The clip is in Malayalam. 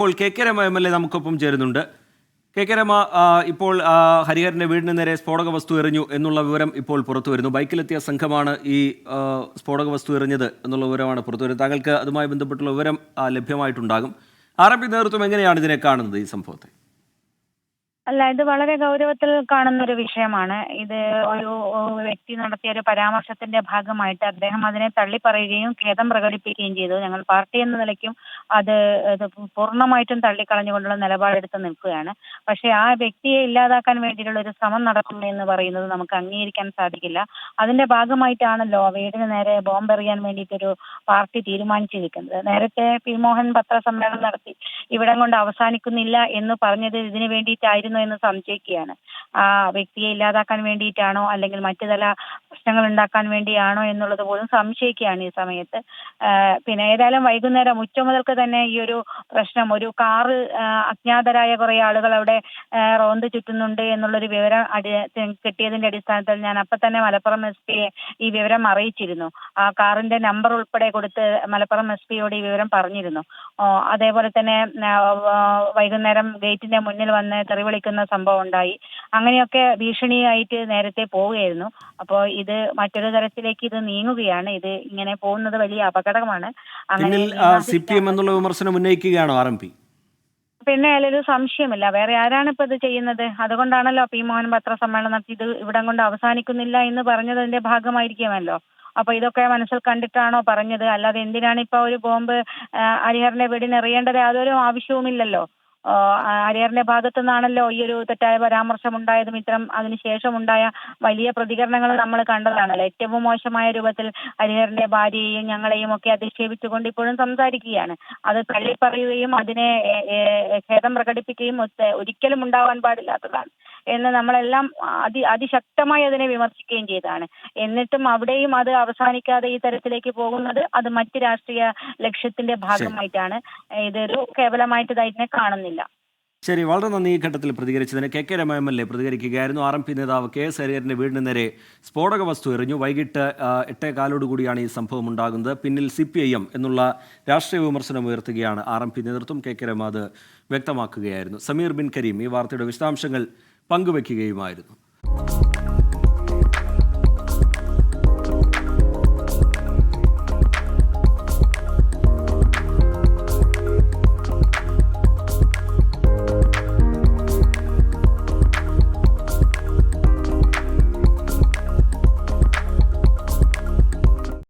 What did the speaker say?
ഇപ്പോൾ K K Rema M L A നമുക്കൊപ്പം ചേരുന്നുണ്ട്. കെ കെ രമ ഇപ്പോൾ ഹരിഹരന്റെ വീടിന് നേരെ സ്ഫോടക വസ്തു എറിഞ്ഞു എന്നുള്ള വിവരം ഇപ്പോൾ പുറത്തു വരുന്നു. ബൈക്കിലെത്തിയ സംഘമാണ് ഈ സ്ഫോടക വസ്തു എറിഞ്ഞത് എന്നുള്ള വിവരമാണ് പുറത്തു വരുന്നത്. താങ്കൾക്ക് അതുമായി ബന്ധപ്പെട്ടുള്ള വിവരം ലഭ്യമായിട്ടുണ്ടാകും. ആർ എം പി നേതൃത്വം എങ്ങനെയാണ് ഇതിനെ കാണുന്നത് ഈ സംഭവത്തെ? അല്ല ഇത് വളരെ ഗൗരവത്തിൽ കാണുന്ന ഒരു വിഷയമാണ്. ഇത് ഒരു വ്യക്തി നടത്തിയ ഒരു പരാമർശത്തിന്റെ ഭാഗമായിട്ട് അദ്ദേഹം അതിനെ തള്ളിപ്പറയുകയും ഖേദം പ്രകടിപ്പിക്കുകയും ചെയ്തു. ഞങ്ങൾ പാർട്ടി എന്ന നിലയ്ക്കും അത് പൂർണമായിട്ടും തള്ളിക്കളഞ്ഞുകൊണ്ടുള്ള നിലപാടെടുത്ത് നിൽക്കുകയാണ്. പക്ഷേ ആ വ്യക്തിയെ ഇല്ലാതാക്കാൻ വേണ്ടിയിട്ടുള്ള ഒരു ശ്രമം നടക്കുന്നു എന്ന് പറയുന്നത് നമുക്ക് അംഗീകരിക്കാൻ സാധിക്കില്ല. അതിന്റെ ഭാഗമായിട്ടാണല്ലോ വീടിന് നേരെ ബോംബെറിയാൻ വേണ്ടിയിട്ടൊരു പാർട്ടി തീരുമാനിച്ചിരിക്കുന്നത്. നേരത്തെ പി മോഹൻ പത്രസമ്മേളനം നടത്തി ഇവിടം കൊണ്ട് അവസാനിക്കുന്നില്ല എന്ന് പറഞ്ഞത് ഇതിനു വേണ്ടിയിട്ടായിരുന്നു എന്ന് സംശയിക്കുകയാണ്. ആ വ്യക്തിയെ ഇല്ലാതാക്കാൻ വേണ്ടിയിട്ടാണോ അല്ലെങ്കിൽ മറ്റു ചില പ്രശ്നങ്ങൾ ഉണ്ടാക്കാൻ വേണ്ടിയാണോ എന്നുള്ളത് പോലും സംശയിക്കുകയാണ് ഈ സമയത്ത്. പിന്നെ ഏതായാലും വൈകുന്നേരം ഉച്ച മുതൽക്ക് തന്നെ ഈ ഒരു പ്രശ്നം ഒരു കാറ് അജ്ഞാതരായ കുറെ ആളുകൾ അവിടെ റോന്ത് ചുറ്റുന്നുണ്ട് എന്നുള്ളൊരു വിവരം അടി കിട്ടിയതിന്റെ അടിസ്ഥാനത്തിൽ ഞാൻ അപ്പൊ തന്നെ മലപ്പുറം എസ് പിയെ ഈ വിവരം അറിയിച്ചിരുന്നു. ആ കാറിന്റെ നമ്പർ ഉൾപ്പെടെ കൊടുത്ത് മലപ്പുറം എസ് പിയോട് ഈ വിവരം പറഞ്ഞിരുന്നു. അതേപോലെ തന്നെ വൈകുന്നേരം ഗേറ്റിന്റെ മുന്നിൽ വന്ന് തെറി വിളിക്കുന്ന സംഭവം ഉണ്ടായി. അങ്ങനെയൊക്കെ ഭീഷണിയായിട്ട് നേരത്തെ പോവുകയായിരുന്നു. അപ്പോൾ ഇത് മറ്റൊരു തരത്തിലേക്ക് ഇത് നീങ്ങുകയാണ്. ഇത് ഇങ്ങനെ പോകുന്നത് വലിയ അപകടമാണ്. അങ്ങനെ പിന്നിൽ സി പി എം എന്നുള്ള വിമർശനം ഉന്നയിക്കുകയാണോ ആർ എം പി? പിന്നെ അതിലൊരു സംശയമില്ല. വേറെ ആരാണ് ഇപ്പൊ ഇത് ചെയ്യുന്നത്? അതുകൊണ്ടാണല്ലോ പി മോഹൻ പത്രസമ്മേളനം നടത്തി ഇത് ഇവിടം കൊണ്ട് അവസാനിക്കുന്നില്ല എന്ന് പറഞ്ഞതിന്റെ ഭാഗമായിരിക്കുമല്ലോ. അപ്പൊ ഇതൊക്കെ മനസ്സിൽ കണ്ടിട്ടാണോ പറഞ്ഞത്? അല്ലാതെ എന്തിനാണ് ഇപ്പൊ ഒരു ബോംബ് അരിഹറിന്റെ ഹരിഹറിന്റെ വീടിന് എറിയേണ്ടത്? യാതൊരു ആവശ്യവുമില്ലല്ലോ. ഹരിഹറിന്റെ ഭാഗത്തു നിന്നാണല്ലോ ഈ ഒരു തെറ്റായ പരാമർശം ഉണ്ടായതും ഇത്തരം അതിനുശേഷം ഉണ്ടായ വലിയ പ്രതികരണങ്ങൾ നമ്മൾ കണ്ടതാണല്ലോ. ഏറ്റവും മോശമായ രൂപത്തിൽ ഹരിഹറിന്റെ ഭാര്യയെയും ഞങ്ങളെയും ഒക്കെ അധിക്ഷേപിച്ചുകൊണ്ട് ഇപ്പോഴും സംസാരിക്കുകയാണ്. അത് തള്ളിപ്പറയുകയും അതിനെ ഖേദം പ്രകടിപ്പിക്കുകയും ഒരിക്കലും ഉണ്ടാവാൻ പാടില്ലാത്തതാണ്. എന്ന് നമ്മളെല്ലാം അതി അതിശക്തമായി അതിനെ വിമർശിക്കുകയും ചെയ്തതാണ്. എന്നിട്ടും അവിടെയും അത് അവസാനിക്കാതെ ഈ തരത്തിലേക്ക് പോകുന്നത് അത് മറ്റ് രാഷ്ട്രീയ ലക്ഷ്യത്തിന്റെ ഭാഗമായിട്ടാണ്. ഇതൊരു കേവലമായിട്ട് ഇതിനെ കാണുന്നില്ല. ശരി വളരെ നന്ദി ഈ ഘട്ടത്തിൽ പ്രതികരിച്ചതിന്. K K Rema M L A പ്രതികരിക്കുകയായിരുന്നു. ആർ എം പി നേതാവ് കെ എസ് ഹരിഹരന്റെ വീടിന് നേരെ സ്ഫോടക വസ്തു എറിഞ്ഞു. വൈകിട്ട് എട്ടേ കാലോടുകൂടിയാണ് ഈ സംഭവം ഉണ്ടാകുന്നത്. പിന്നിൽ സി പി ഐ എം എന്നുള്ള രാഷ്ട്രീയ വിമർശനം ഉയർത്തുകയാണ് ആർ എം പി നേതൃത്വം. കെ കെ രമ അത് വ്യക്തമാക്കുകയായിരുന്നു. സമീർ ബിൻ കരീം ഈ വാർത്തയുടെ വിശദാംശങ്ങൾ പങ്കുവയ്ക്കുകയുമായിരുന്നു